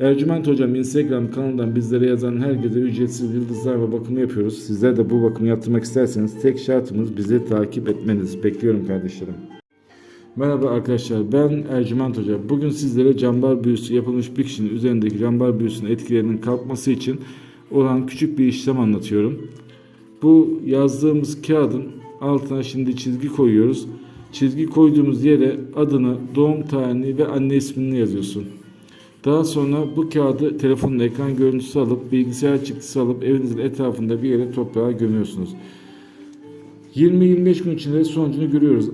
Ercüment Hocam Instagram kanalından bizlere yazan herkese ücretsiz yıldızlar ve bakımı yapıyoruz. Sizler de bu bakımı yaptırmak isterseniz tek şartımız bizi takip etmeniz. Bekliyorum kardeşlerim. Merhaba arkadaşlar ben Ercüment Hoca. Bugün sizlere cambar büyüsü yapılmış bir kişinin üzerindeki cambar büyüsünün etkilerinin kalkması için olan küçük bir işlem anlatıyorum. Bu yazdığımız kağıdın altına şimdi çizgi koyuyoruz. Çizgi koyduğumuz yere adını, doğum tarihini ve anne ismini yazıyorsun. Daha sonra bu kağıdı telefonun ekran görüntüsü alıp bilgisayar çıktısı alıp evinizin etrafında bir yere toprağa gömüyorsunuz. 20-25 gün içinde sonucunu görüyoruz.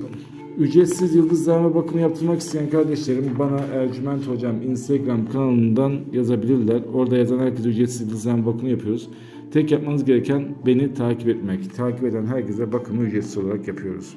Ücretsiz yıldızlarma bakımı yaptırmak isteyen kardeşlerim bana Ercüment Hocam Instagram kanalından yazabilirler. Orada yazan herkese ücretsiz yıldızlarma bakımı yapıyoruz. Tek yapmanız gereken beni takip etmek. Takip eden herkese bakımı ücretsiz olarak yapıyoruz.